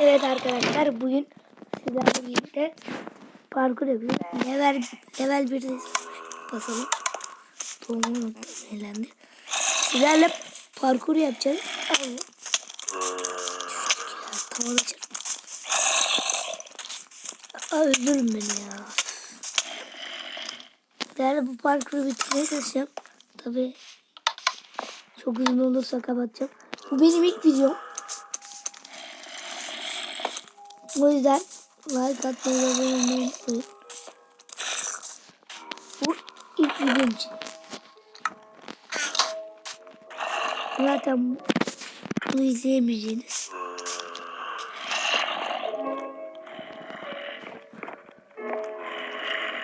Evet arkadaşlar bugün sizlerle birlikte parkur yapıyoruz. Level, level 1'de basalım. Doğumu eğlendi. Sizlerle parkur yapacağız. Abi. Ya, tavada çarpma. Aa, öldürün beni ya. Sizlerle bu parkuru bitirmeye çalışacağım. Tabii çok uzun olursa kapatacağım. Bu benim ilk videom. O yüzden like atmayı ve abone unutmayın. Bu ilk videom için. Zaten bunu izleyemeyeceğiniz.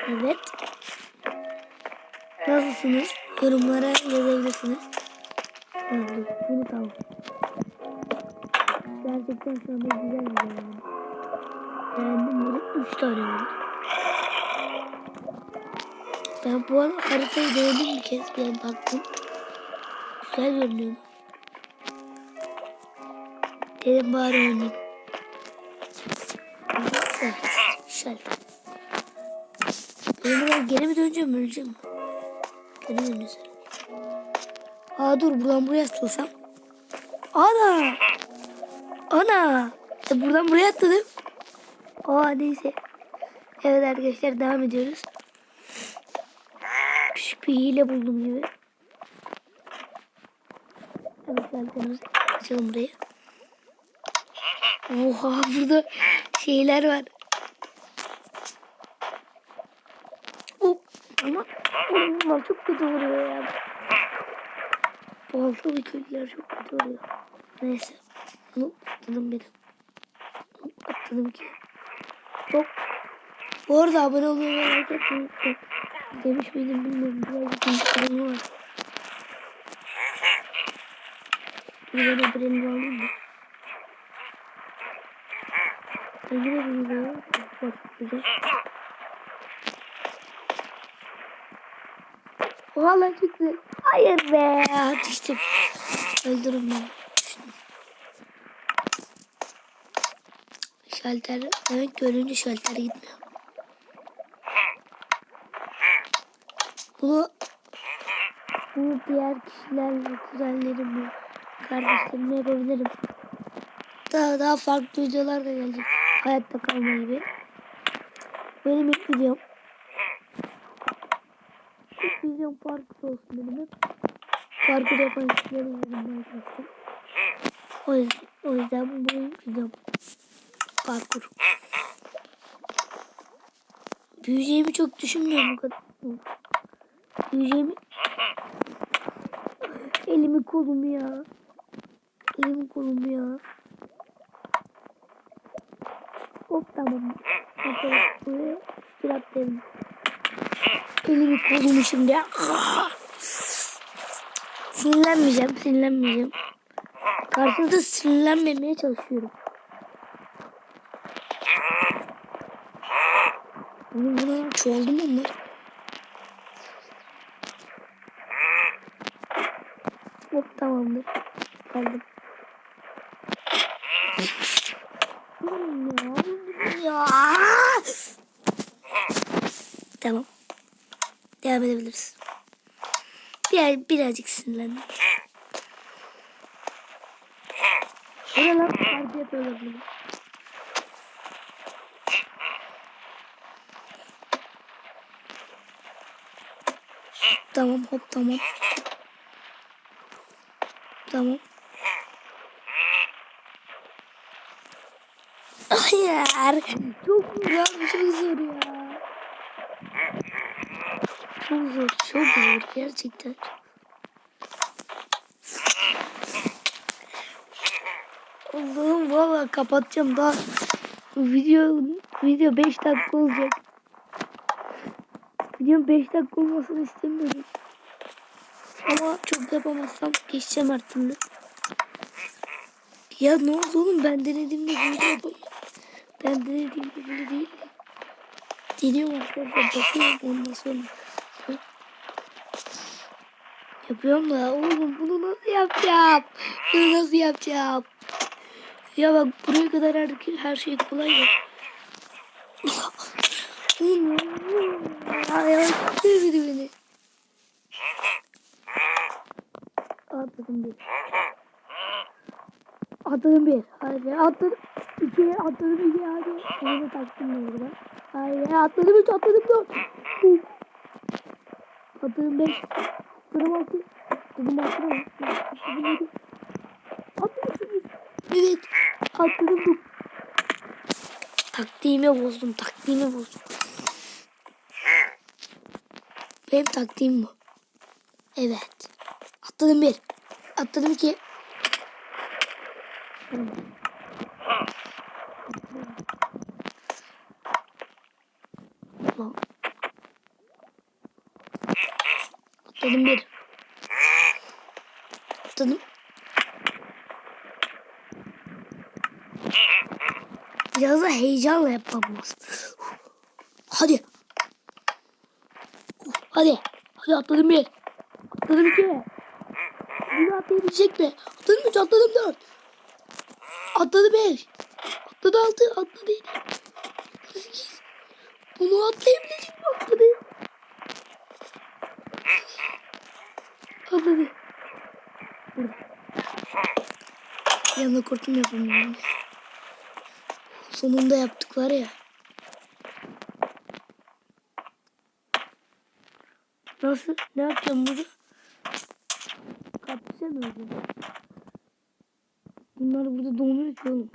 Evet. Nasılsınız? Yorumlara yazabilirsiniz. Evet, bunu tamam. Gerçekten şu anda güzel bir yer. Beğendim böyle 3 tane var. Ben bu arada haritayı denedim bir kez. Ben baktım. Güzel görünüyor. Dedim bari oynayayım. Evet. Güzel. Benim buradan geri mi döneceğim öleceğim? Geri döneceğiz. Aa dur buradan buraya atlasam. Ana! Ana! E, buradan buraya atladım. Aa neyse. Evet arkadaşlar devam ediyoruz. Küçük bir hile buldum gibi. Evet zaten açalım burayı. Oha burada şeyler var. Oh, ama bunlar çok kötü vuruyor ya. Baltalı köylüler çok kötü vuruyor. Neyse. Bunu atladım benim. Atladım ki. Çok. Bu arada abone olmayı ve like etmeyi unutmayın. Demiş miydim bilmiyorum. Birazcık unutlarım var. Bir ben öbürünü alayım mı? Yine bir video bak güzel. Valla çok güzel. Hayır be. Düştüm. Öldürün beni. Şalter. Evet görünce şalter gitmiyor. Bunu bunu diğer kişilerle, kuzenlerimle, kardeşlerimle yapabilirim. Daha daha farklı videolar da gelecek. Hayatta kalma gibi. Benim ilk videom. İlk videom parkur olsun benim hep. Parkur yapan kişileri izledim Minecraft'ta. O yüzden, o yüzden bu videom. Parkur. Büyüyeceğimi çok düşünmüyorum bu kadar. Büyüyeceğimi... Elimi kolumu ya. Elimi kolumu ya. Hop tamam. Bakalım buraya. Elimi kolumu şimdi. Sinirlenmeyeceğim, sinirlenmeyeceğim. Karşınızda sinirlenmemeye çalışıyorum. Bunu buna çoğaldı mı onlar? Hop tamamdır. Kaldım. Tamam. Devam edebiliriz. Bir, birazcık sinirlendim. Bu ne lan? Tamam hop tamam. Tamam. Hayır. Çok zor, çok zor ya. Çok zor, çok zor gerçekten. Allah'ım valla kapatacağım daha. Video video 5 dakika olacak. Videom 5 dakika olmasını istemiyorum. Ama çok yapamazsam geçeceğim her türlü. Ya ne oldu oğlum ben denediğimde böyle yapamıyorum. Ben denediğimde böyle değil. Deniyorum arkadaşlar bakıyorum ondan sonra. Yapıyorum da oğlum bunu nasıl yapacağım? Bunu nasıl yapacağım? Ya bak buraya kadar her, her şey kolay ya. Ya sevdi beni. Atladım bir. Atladım bir. Hadi atladım. İki atladım iki hadi. Onu da taktım ben burada. Hayır atladım üç atladım dört. Atladım beş. Atladım altı. Atladım altı. Atladım yedi. Atladım sekiz. Evet. Atladım dokuz. Taktiğimi bozdum. Taktiğimi bozdum. Benim taktiğim bu. Evet. Atladım bir. Atladım. Tamam. Atladım bir. Atladım. Biraz da heyecanla yapmam. Hadi. Hadi. Hadi atladım bir. Atladım iki. Bunu atlayabilecek mi? Atladım üç, atladım dört. Atladı beş. Atladı altı, atladı yedi. Sekiz. Bunu atlayabilecek mi? Atladı. Atladı. Burada. Yanına kurtum yapamıyorum. Sonunda yaptık var ya. Nasıl? Ne yapacağım burada? Kapısa mı öldüm? Bunlar burada donuyor ki oğlum.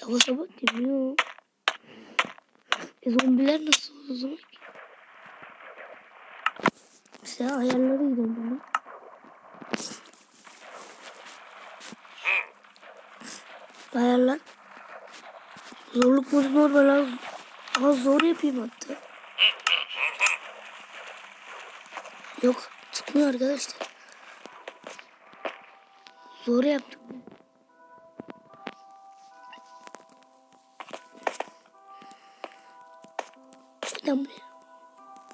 Yavaş yavaş geliyor. E zombiler nasıl o zaman ki? Mesela ayarlarıydı bunu. Ayarlar. Zorluk modu normal az, az zor yapayım hatta. Yok çıkmıyor arkadaşlar. Zor yaptım. Buradan buraya.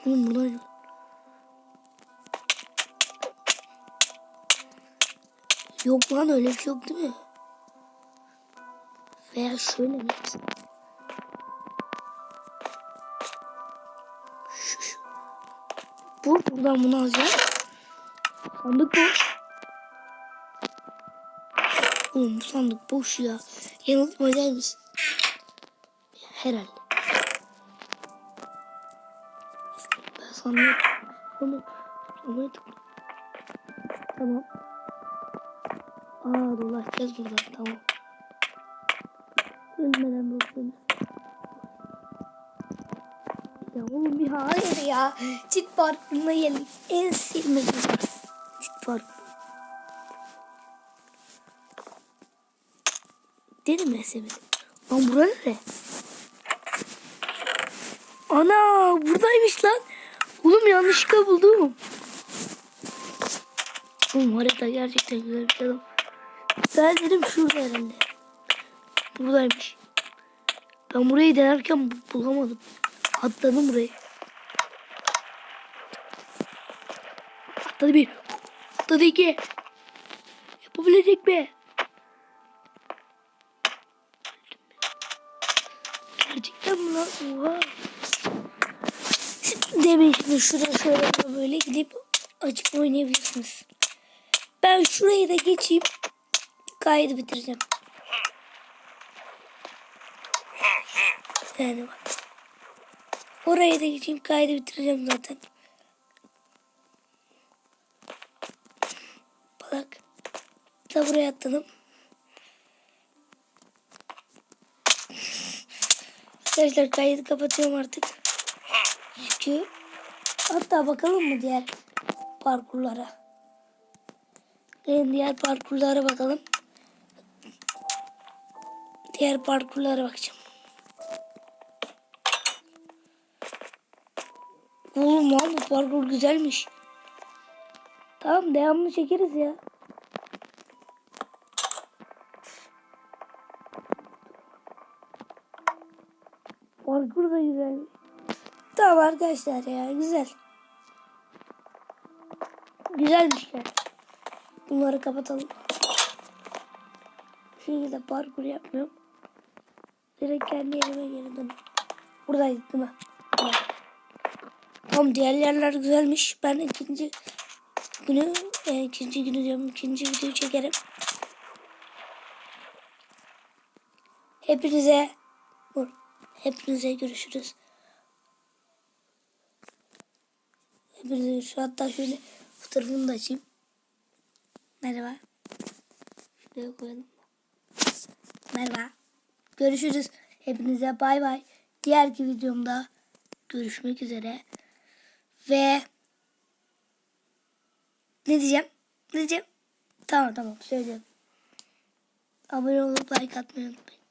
Buradan yok. Yok lan öyle bir şey yok değil mi? Veya şöyle. Bu buradan bunu alacağım. Sandık boş. Oğlum bu sandık boş ya. Yanıltmacaymış. Herhalde. Ben sandık. Onu onu Tamam. Aa dolaşacağız buradan tamam. Ölmeden dostum. Ya oğlum bir hayır ya. Çit parkına geldik. En sevmediğim çit park. Dedim ya sevmedim. Lan bura ne? Ana buradaymış lan. Oğlum yanlışlıkla buldum. Oğlum harita gerçekten güzel bir şey. lan. Ben dedim şurada herhalde. Buradaymış. Ben burayı denerken bu- bulamadım. Atladım burayı. Atladı bir. Atladı iki. Yapabilecek mi? Gerçekten mi lan? Oha. Demeyin şimdi şurada şöyle böyle gidip açıp oynayabilirsiniz. Ben şurayı da geçeyim. Kaydı bitireceğim. Yani bak. Oraya da geçeyim kaydı bitireceğim zaten. Bak. Da buraya atladım. Arkadaşlar kaydı kapatıyorum artık. Çünkü hatta bakalım mı diğer parkurlara. Gelin diğer parkurlara bakalım. Diğer parkurlara bakacağım. Oğlum lan bu parkur güzelmiş. Tamam devamını çekeriz ya. Parkur da güzelmiş. Tamam arkadaşlar ya güzel. güzelmiş yani. Bunları kapatalım. Bu şekilde parkur yapmıyorum. Direkt kendi yerime geri dönüyorum. Buradaydı değil mi? Tamam diğer yerler güzelmiş. Ben ikinci günü, e, ikinci günü diyorum, ikinci videoyu çekerim. Hepinize. Hepinize görüşürüz. Hepinize görüşürüz. Hatta şöyle fotoğrafını da açayım. Merhaba. Şuraya koyalım. Merhaba. Görüşürüz. Hepinize bay bay. Diğerki videomda görüşmek üzere. Ve ne diyeceğim? Ne diyeceğim? Tamam tamam söyleyeceğim. Abone olup like atmayı unutmayın.